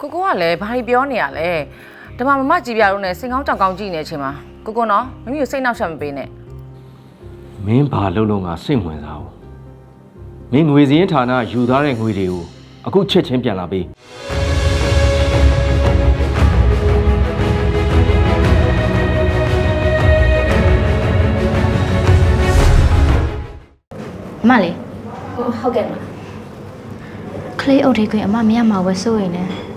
ကိုကိုကလည်းဘာကြီးပြောနေရလဲဓမ္မမမကြည်ပြတော့နဲ့စင်ကောင်းကြောင်ကောင်းကြည့်နေတဲ့အချိန်မှာကိုကိုနော်မမီကိုစိတ်နှောက်ရှက်မပေးနဲ့မင်းဘာလုံးလုံးကစိတ်ဝင်စားဘူးမင်းငွေစင်းဌာနယူထားတဲ့ငွေတွေကိုအခုချက်ချင်းပြန်လာပေးအမလေးဟုတ်ကဲ့မကလေးအုပ်ထိတ်ခွင့်အမမရမှာဝယ်စိုးရင်လည်း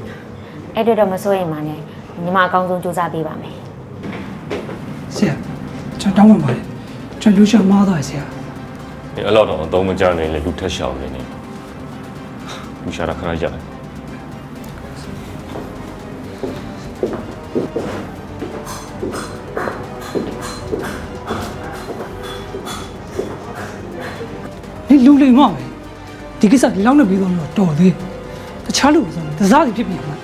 အဲ့တော့တော့မစိုးရိမ်ပါနဲ့ညီမအကောင်းဆုံးစူးစမ်းပေးပါမယ်ဆရာကျွန်တော်တောင်းပန်ပါတယ်ကျွန်တော်လူရှာမားသွားတယ်ဆရာဒီအဲ့လောက်တော့အသုံးမကျနိုင်လေလူထက်ရှောင်နေနေလူရှာတာခဏကြာတယ်ဒီလူလိမ်မပဲဒီကိစ္စဒီလောက်နဲ့ပြီးတော့တော့တော်သေးတခြားလူဆိုတစားစီဖြစ်ပြီမှာ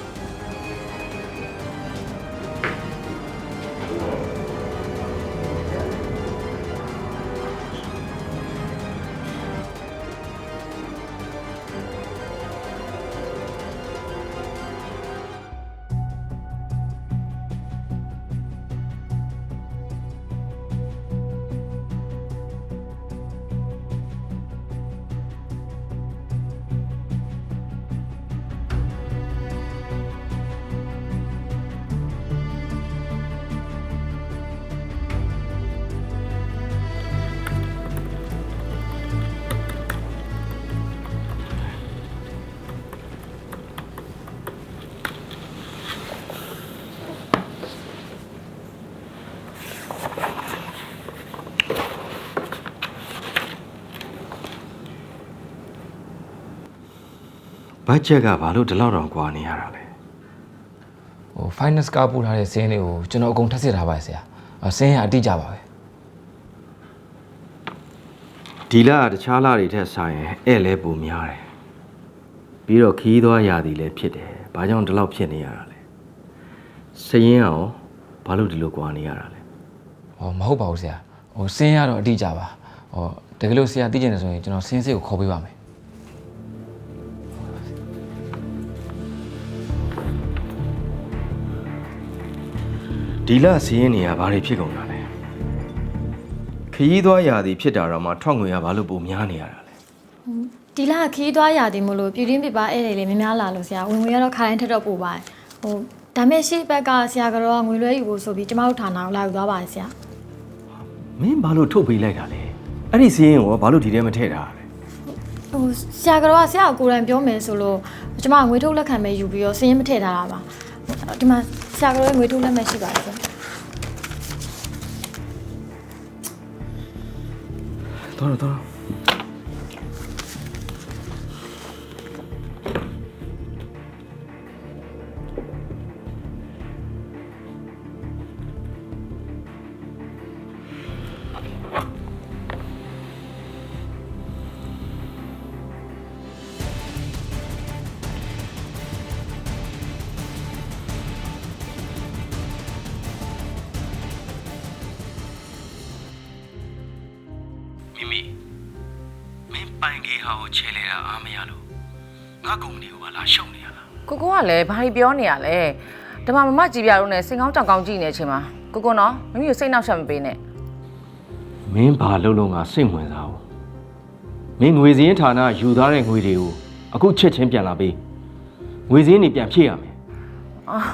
ဘတ်ဂျက်ကဘာလို့ဒီလောက်တောင်ကွာနေရတာလဲဟို finance ကားပို့ထားတဲ့စင်းလေးကိုကျွန်တော်အကုန်ထပ်စစ်ထားပါဆရာအစင်းရအတိကြပါပဲဒီလကတခြားလတွေထက်ဆိုင်ရင်အဲ့လဲပုံများတယ်ပြီးတော့ခီးသွားရသည်လည်းဖြစ်တယ်ဘာကြောင့်ဒီလောက်ဖြစ်နေရတာလဲစရင်အောင်ဘာလို့ဒီလိုကွာနေရတာလဲဟောမဟုတ်ပါဘူးဆရာဟိုစင်းရတော့အတိကြပါဟောတကယ်လို့ဆရာသိကျင်တယ်ဆိုရင်ကျွန်တော်စင်းစစ်ကိုခေါ်ပေးပါမယ် ဒီလစရင်နေရဘာတွေဖြစ်ကုန်တာလဲခီးသွားရသည်ဖြစ်တာတော့မှထွက်ငွေရဘာလို့ပုံများနေရတာလဲဒီလခီးသွားရသည်မို့လို့ပြည်တွင်းပြပဧည့်သည်လေးများများလာလို့ဆရာဝင်ငွေကတော့ခါတိုင်းထက်တော့ပို့ပါတယ်ဟိုဒါမဲ့ရှေ့ဘက်ကဆရာကတော့ငွေလွှဲယူဖို့ဆိုပြီးကျမတို့ဌာနကိုလာယူသွားပါတယ်ဆရာမင်းဘာလို့ထုတ်ပေးလိုက်တာလဲအဲ့ဒီစရင်ကိုဘာလို့ဒီထဲမထည့်တာလဲဟိုဆရာကတော့ဆရာကိုကိုယ်တိုင်ပြောမယ်ဆိုလို့ကျမငွေထုတ်လက်ခံမဲ့ယူပြီးတော့စရင်မထည့်ထားတာပါဒီမှာ ဆရာကတော့ငွေထုတ်လက်မဲ့ရှိပါတယ်ဆရာတော်တော် ပိုင်ကြီးဟာကိုချေလေတာအားမရလို့ငါကုမ္ပဏီကိုပါလာရှုံနေရလားကိုကိုကလည်းဘာကြီးပြောနေရလဲဓမ္မမမကြည်ပြတော့နဲ့စင်ကောင်းကြောင်ကောင်းကြည့်နေတဲ့အချိန်မှာကိုကိုနော်မမီကိုစိတ်နှောက်ရှက်မပေးနဲ့မင်းဘာလုံးလုံးကစိတ်ဝင်စားဘူးမင်းငွေစင်းဌာနယူထားတဲ့ငွေတွေကိုအခုချက်ချင်းပြန်လာပေးငွေစင်းတွေပြန်ဖြည့်ရမယ်အော်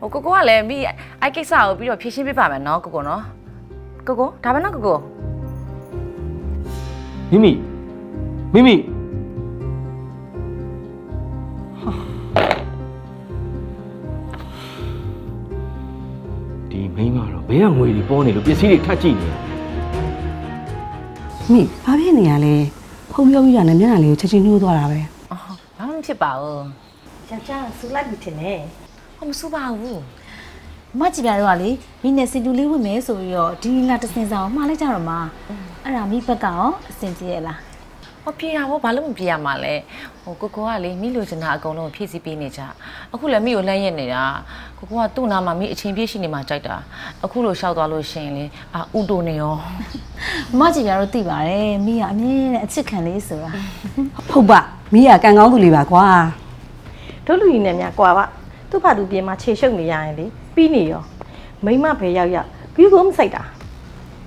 ဟိုကိုကိုကလည်းမိအဲ့ကိစ္စကိုပြီးတော့ဖြေရှင်းပေးပါမယ်နော်ကိုကိုနော်ကိုကိုဒါပဲနော်ကိုကိုမိမိ မိမိဒီမိန်းမတော့ဘယ်ကငွေတွေပေါ်နေလို့ပစ္စည်းတွေထပ်ကြည့်နေရမိဘာဖြစ်နေရလဲဖုံပြောပြီးတာနဲ့မျက်နှာလေးကိုချက်ချင်းနှိုးသွားတာပဲအော်ဘာမှမဖြစ်ပါဘူးယောက်ျားဆူလိုက်ပြီထင်တယ်ဟောမစူပါဘူးမကြည်ပြတော့ကလေမိနဲ့စီတူလေးဝင်မယ်ဆိုပြီးတော့ဒီလာတစ်စင်ဆောင်မှားလိုက်ကြတော့မှာအဲ့ဒါမိဘက်ကရောအဆင်ပြေရလား ဟောပြေတာဘောဘာလို့မပြေရမှာလဲဟိုကိုကိုကလေမိလိုချင်တာအကုန်လုံးဖြည့်ဆည်းပေးနေကြအခုလည်းမိကိုလန့်ရက်နေတာကိုကိုကသူ့နာမှာမိအချင်းပြည့်ရှိနေမှာကြိုက်တာအခုလိုရှောက်သွားလို့ရှရင်လေအာဥတိုနေရောမကြည်ပြတော့သိပါတယ်မိကအမြဲတမ်းအချစ်ခံလေးဆိုတာဟုတ်ပါမိကကံကောင်းသူလေးပါကွာတို့လူကြီးနဲ့များကွာပါသူ့ဖာသူပြင်မှာခြေရှုပ်နေရရင်လေပြီးနေရောမိမပဲရောက်ရောက်ဘီကိုမဆိုင်တာ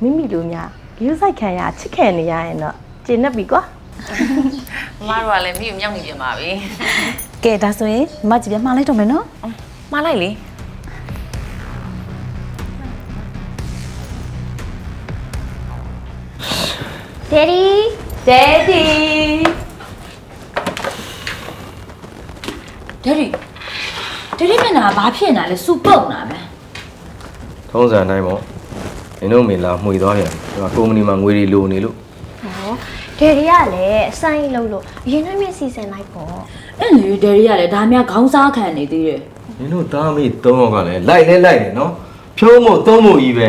မိမိလိုများဘီကိုဆိုင်ခံရချစ်ခံနေရရင်တော့ကျင်납ပြီကွာ မမတို့ကလည်းမိကိုမြောက်နေပြန်ပါပြီကဲဒါဆိုရင်မကြည့်ပြမှားလိုက်တော့မယ်နော်မှားလိုက်လေဒယ်ဒီဒယ်ဒီဒယ်ဒီဒယ်ဒီမျက်နှာဘာဖြစ်နေတာလဲစူပုတ်နာမယ်ထုံးစံတိုင်းပေါ့နင်တို့မေလာမှွေသွားပြန်ဒီမှာကုမ္ပဏီမှာငွေတွေလိုနေလို့ ဒယ်ဒီကလည်းအဆိုင်လုံးလို့အရင်ကမြစီစဉ်လိုက်ပေါ့အဲ့လေဒယ်ဒီကလည်းဒါများခေါင်းစားခံနေသေးတယ်နင်တို့သားမိသုံးယောက်ကလည်းလိုက်လဲလိုက်တယ်နော်ဖြုံးမို့သုံးမို့ကြီးပဲ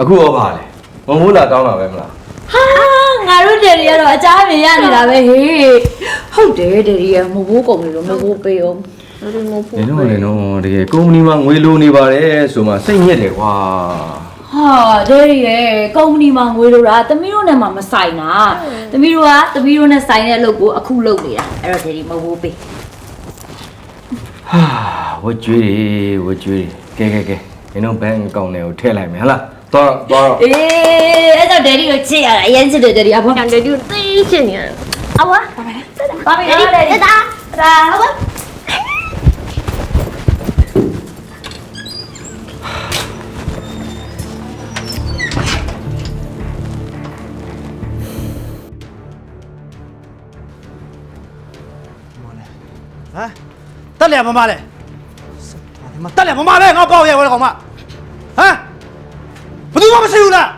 အခုရောပါလေမမိုးလာကောင်းတာပဲမလားဟာငါတို့ဒယ်ဒီကတော့အချားမြင်ရနေတာပဲဟေးဟုတ်တယ်ဒယ်ဒီကမဘိုးကုန်နေလို့မဘိုးပေးအောင်နင်တို့လည်းနော်တကယ်ကုမ္ပဏီမှာငွေလိုနေပါတယ်ဆိုမှစိတ်ညစ်တယ်ကွာဟာ ဒယ်ဒီရဲ့ကုမ္ပဏီမှာငွေလိုတာတမီးတို့နဲ့မှမဆိုင်တာတမီးတို့ကတမီးတို့နဲ့ဆိုင်တဲ့အလုပ်ကိုအခုလုပ်နေတာအဲ့တော့ဒယ်ဒီမဘိုးပေးဟာဝတ်ကျွေးတယ်ဝတ်ကျွေးတယ်ကဲကဲကဲနင်တို့ဘဏ်အကောင့်ထဲကိုထည့်လိုက်မယ်ဟလားသွားတော့သွားတော့အေးအဲ့တော့ဒယ်ဒီကိုချစ်ရတာအရင်ချစ်တယ်ဒယ်ဒီအဖေဒယ်ဒီကိုသိချင်နေရတယ်အဝါပါပြီနော်ဒယ်ဒီဒါဒါဟုတ်ပါ လျာမမလဲဒီမှာတက်လျာမမလဲငါပေါ့ရဲဝဲကောင်မဟမ်ဘယ်သူမှမရှိဘူးလား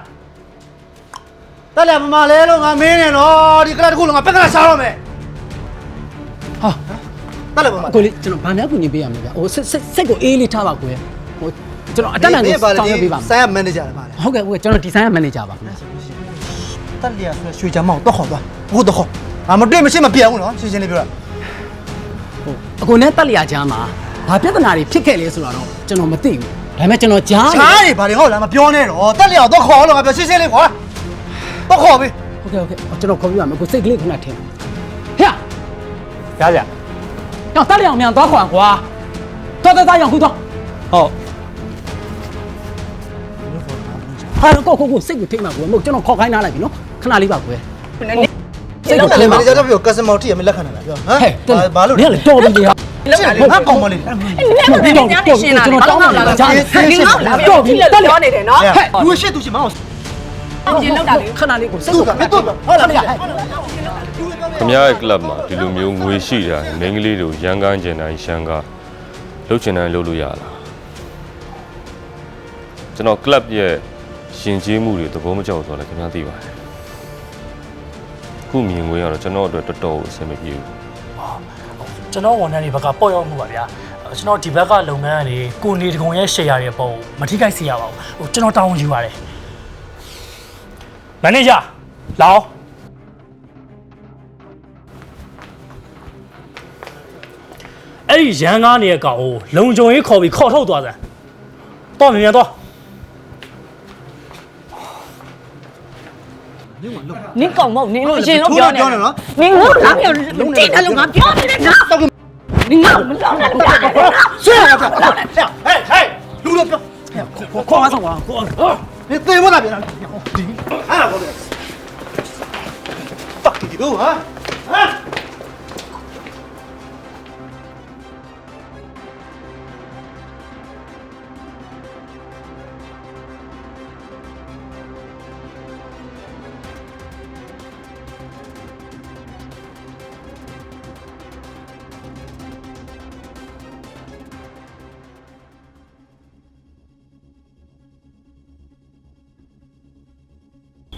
တက်လျာမမလဲလို့ငါမင်းနေတော့ဒီကလပ်တစ်ခုလုံးငါပက်ကလာရှာတော့မယ်ဟာတက်လျာမမကိုလေးကျွန်တော်ဗာများကူညီပေးရမယ်ဗျဟိုစိတ်စိတ်စိတ်ကိုအေးလေးထားပါကိုရဟိုကျွန်တော်အတက်နိုင်ကိုစောင့်ရပေးပါမယ်ဆိုင်ရမန်နေဂျာလည်းပါလေဟုတ်ကဲ့ဟုတ်ကဲ့ကျွန်တော်ဒီဇိုင်းမန်နေဂျာပါခင်ဗျာတက်လျာဆိုရွှေချမ်းမောင်တော့ခေါ်သွားအခုတော့ခေါ်ငါမတွေ့မရှိမပြောင်းဘူးနော်ရှင်းရှင်းလေးပြောတာဟို အကိုနဲ့တက်လျာကြားမှာဘာပြဿနာတွေဖြစ်ခဲ့လဲဆိုတာတော့ကျွန်တော်မသိဘူးဒါပေမဲ့ကျွန်တော်ကြားချားနေပါလေဟုတ်လားမပြောနဲ့တော့တက်လျာတော့ခေါ်လို့ငါပြောရှင်းရှင်းလေးခေါ်တော့ခေါ်ပြီဟုတ်ကဲ့ဟုတ်ကဲ့ကျွန်တော်ခေါ်ပြပါမယ်ကိုစိတ်ကလေးခုနထင်ဟဲ့ကြားကြတော့တက်လျာအောင်မြန်သွားခွာကွာတော်တော်သားရောင်ခုတော့ဟုတ်ဟာကိုကိုကိုစိတ်ကိုထိမှကိုမဟုတ်ကျွန်တော်ခေါ်ခိုင်းထားလိုက်ပြီနော်ခဏလေးပါကိုရ စိတ်ကိုလည်းမန်နေဂျာတော့ပြောကစတမာတိရမလက်ခံနိုင်လားပြောဟမ်ဟဲ့ဘာလို့နင်ကလေတော်ပြီလေဟာငါကောင်းမလေးတော်တော်တော်ကျွန်တော်တောင်းပါလားကြားတော်ပြီတက်လျာနေတယ်နော်ဟဲ့သူရှိသူရှိမအောင်ခဏလေးကိုစိတ်သူကိုကမတော်ဟုတ်လားခင်ဗျားရဲ့ကလပ်မှာဒီလိုမျိုးငွေရှိတာမိန်းကလေးတို့ရန်ကန်းကျင်တိုင်းရှန်ကလှုပ်ချင်တိုင်းလှုပ်လို့ရလားကျွန်တော်ကလပ်ရဲ့ရှင်ကျေးမှုတွေသဘောမကျဘူးဆိုတော့လည်းခင်ဗျားသိပါတယ် အခုမြင်ငွေကတော့ကျွန်တော်အတွက်တော်တော်အဆင်မပြေဘူးကျွန်တော်ဝန်ထမ်းတွေဘက်ကပေါ့ရောက်မှုပါဗျာအဲ့ကျွန်တော်ဒီဘက်ကလုပ်ငန်းကနေကိုနေတကုံရဲ့ share ရတဲ့ပုံမထိခိုက်စေရပါဘူးဟိုကျွန်တော်တောင်းဝန်ယူပါတယ်မန်နေဂျာလာအောင်အဲ့ဒီရန်ကားနေရဲ့ကောင်ကိုလုံကြုံရေးခေါ်ပြီးခေါ်ထုတ်သွားစမ်းတော့မြန်မြန်တော့ နင်းကောင်မဟုတ်နင်းလို့အရင်ဆုံးပြောနေတယ်နင်းငို့လားပြောတိတ်တယ်လို့ငါပြောနေတယ်ငါတော့နင်းငါမလောင်းနဲ့လို့ပြောတယ်ဆွဲရတာဟဲ့ဟဲ့လူလို့ပြောခေါ်ခေါ်ပါဆောင်ပါခေါ်နေသေးမလားပြန်ဒီအဲ့ဒါဘောတယ် fuck ဒီတော့ဟာဟာ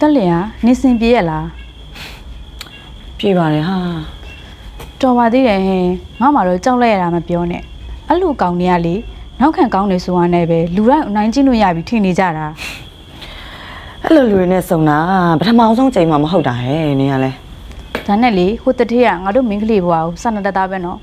တက်လျာနေစင်ပြေးရလားပြေပါတယ်ဟာတော်ပါသေးတယ်ဟင်ငါမှတော့ကြောက်လိုက်ရတာမပြောနဲ့အဲ့လိုကောင်တွေကလေနောက်ခံကောင်းနေဆိုရနဲ့ပဲလူတိုင်းအနိုင်ကျင့်လို့ရပြီထင်နေကြတာအဲ့လိုလူတွေနဲ့စုံတာပထမအောင်ဆုံးချိန်မှမဟုတ်တာဟဲ့နင်းကလည်းဒါနဲ့လေဟိုတတိယငါတို့မင်းကလေးဘွားကိုစနတတပဲနော်